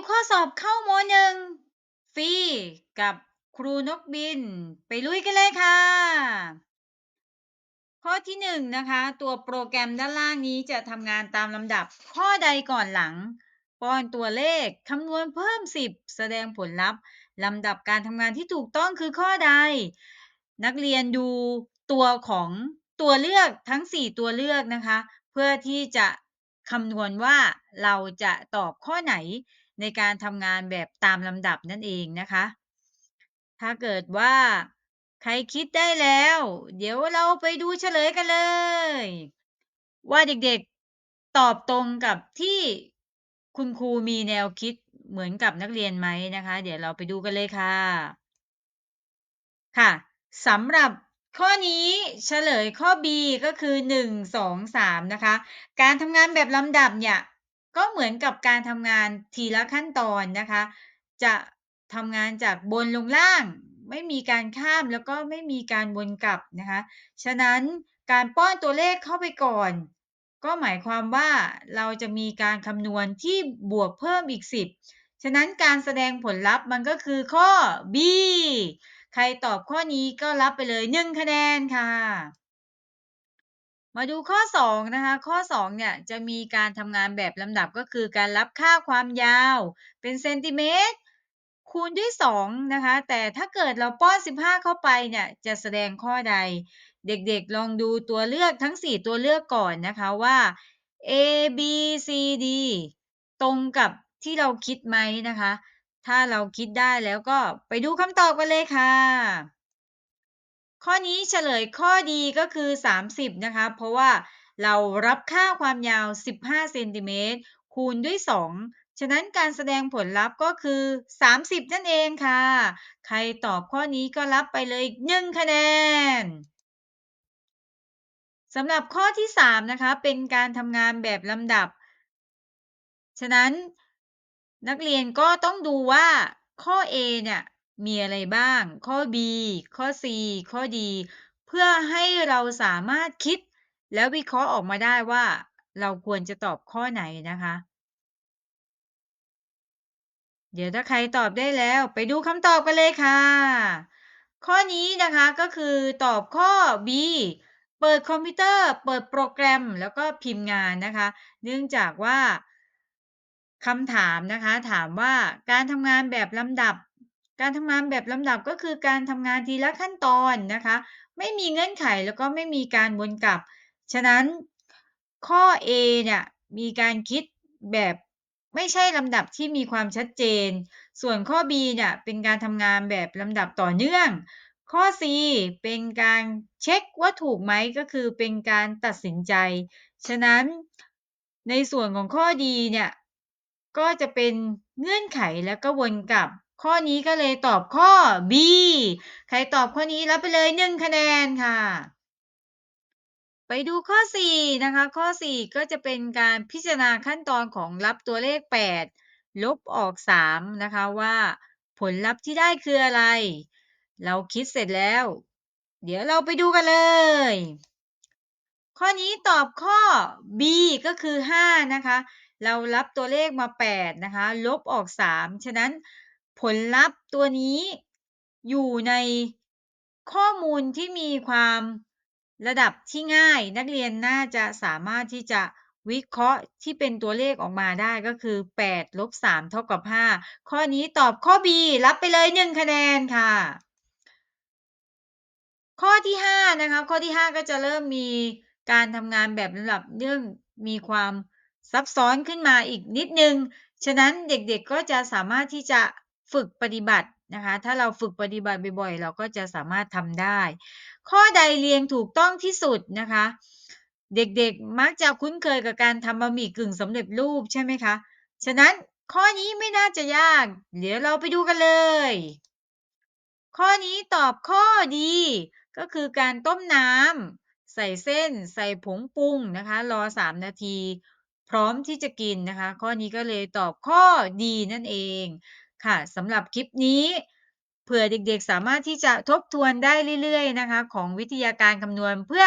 ดูข้อสอบเข้ามหนึ่งฟรีกับครูนกบิน ไปลุยกันเลยค่ะ ข้อที่หนึ่งนะคะ ตัวโปรแกรมด้านล่างนี้จะทำงานตามลำดับข้อใดก่อนหลัง ป้อนตัวเลขคำนวณเพิ่ม 10 แสดงผลลัพธ์ลำดับการทำงานที่ถูกต้องคือข้อใด นักเรียนดูตัวของตัวเลือกทั้ง 4 ตัวเลือกนะคะ เพื่อที่จะคำนวณว่าเราจะตอบข้อไหน ในการทำงานแบบตามลำดับนั่นเองนะคะ ถ้าเกิดว่าใครคิดได้แล้ว เดี๋ยวเราไปดูเฉลยกันเลย ว่าเด็กๆตอบตรงกับที่คุณครูมีแนวคิดเหมือนกับนักเรียนไหมนะคะ เดี๋ยวเราไปดูกันเลยค่ะ ค่ะสำหรับข้อนี้เฉลยข้อ B ก็คือ 1 2 3 นะคะ การทำงานแบบลำดับเนี่ย ก็เหมือนกับการทำงานทีละขั้นตอนนะคะ จะทำงานจากบนลงล่าง ไม่มีการข้ามแล้วก็ไม่มีการวนกลับนะคะ ฉะนั้นการป้อนตัวเลขเข้าไปก่อน ก็หมายความว่าเราจะมีการคำนวณที่บวกเพิ่มอีก 10 ฉะนั้นการแสดงผลลัพธ์มันก็คือข้อ B ใครตอบข้อนี้ก็รับไปเลย 1 คะแนนค่ะ มาดูข้อ2นะคะข้อ2เนี่ยจะมีการทำงานแบบลำดับก็คือการรับค่าความยาวเป็นเซนติเมตรคูณด้วย2นะคะแต่ถ้าเกิดเราป้อน 15 เข้าไปเนี่ยจะแสดงข้อใด เด็กๆลองดูตัวเลือกทั้ง 4 ตัวเลือกก่อนนะคะว่า A B C D ตรงกับที่เราคิดไหมนะคะ ถ้าเราคิดได้แล้วก็ไปดูคำตอบกันเลยค่ะ ข้อนี้เฉลยข้อดีก็คือ 30 นะคะ เพราะว่าเรารับค่าความยาว 15เซนติเมตรคูณด้วย 2 ฉะนั้นการแสดงผลลัพธ์ก็คือ 30 นั่นเองค่ะ ใครตอบข้อนี้ก็รับไปเลย1คะแนนสำหรับข้อที่ 3 นะคะ เป็นการทำงานแบบลำดับ ฉะนั้นนักเรียนก็ต้องดูว่าข้อ A เนี่ย มีอะไรบ้าง ข้อ B ข้อ C ข้อ D เพื่อให้เราสามารถคิด แล้ววิเคราะห์ออกมาได้ว่า เราควรจะตอบข้อไหนนะคะ เดี๋ยวถ้าใครตอบได้แล้วไปดูคำตอบกันเลยค่ะ ข้อนี้นะคะก็คือตอบข้อ B เปิดคอมพิวเตอร์ เปิดโปรแกรม แล้วก็พิมพ์งานนะคะ เนื่องจากว่าคำถามนะคะ ถามว่าการทำงานแบบลำดับ การทำงานแบบลำดับก็คือการทำงานทีละขั้นตอนนะคะ ไม่มีเงื่อนไขแล้วก็ไม่มีการวนกลับ ฉะนั้นข้อ A เนี่ยมีการคิดแบบไม่ใช่ลำดับที่มีความชัดเจน ส่วนข้อ B เนี่ยเป็นการทำงานแบบลำดับต่อเนื่อง ข้อ C เป็นการเช็คว่าถูกไหมก็คือเป็นการตัดสินใจ ฉะนั้นในส่วนของข้อดีเนี่ยก็จะเป็นเงื่อนไขแล้วก็วนกลับ ข้อนี้ก็เลยตอบข้อ B ใครตอบข้อนี้รับไปเลย 1 คะแนนค่ะ ไปดูข้อ 4 นะคะ ข้อ 4 ก็จะเป็นการพิจารณาขั้นตอนของรับตัวเลข 8 ลบออก 3 นะคะว่าผลลัพธ์ที่ได้คืออะไร เราคิดเสร็จแล้ว เดี๋ยวเราไปดูกันเลย ข้อนี้ตอบข้อ B ก็คือ 5 นะคะ เรารับตัวเลขมา 8 นะคะ ลบออก 3 ฉะนั้น ผลลัพธ์ตัวนี้อยู่ในข้อมูลที่มีความระดับที่ง่าย นักเรียนน่าจะสามารถที่จะวิเคราะห์ที่เป็นตัวเลขออกมาได้ก็คือ8ลบ3เท่ากับ 5 ข้อนี้ตอบข้อ B รับไปเลย 1 คะแนนค่ะ ข้อที่5นะคะข้อที่ 5 ก็จะเริ่มมีการทำงานแบบลำดับเนื่องมีความซับซ้อนขึ้นมาอีกนิดนึง ฉะนั้นเด็กๆก็จะสามารถที่จะ ฝึกปฏิบัตินะคะ ถ้าเราฝึกปฏิบัติบ่อยๆ เราก็จะสามารถทำได้ ข้อใดเรียงถูกต้องที่สุดนะคะ เด็กๆมักจะคุ้นเคยกับการทำบะหมี่กึ่งสำเร็จรูปใช่ไหมคะ ฉะนั้นข้อนี้ไม่น่าจะยาก เดี๋ยวเราไปดูกันเลย ข้อนี้ตอบข้อดี ก็คือการต้มน้ำใส่เส้น ใส่ผงปรุงนะคะ รอ 3 นาที พร้อมที่จะกินนะคะ ข้อนี้ก็เลยตอบข้อดีนั่นเอง ค่ะสำหรับคลิปนี้ เผื่อเด็กๆ สามารถที่จะทบทวนได้เรื่อยๆนะคะ ของวิทยาการคำนวณเพื่อ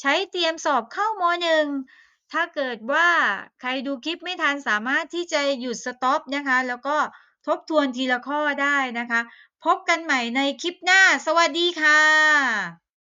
ใช้เตรียมสอบเข้าม .1 ถ้าเกิดว่าใครดูคลิปไม่ทันสามารถที่จะหยุดสต็อปนะคะ แล้วก็ทบทวนทีละข้อได้นะคะ พบกันใหม่ในคลิปหน้า สวัสดีค่ะ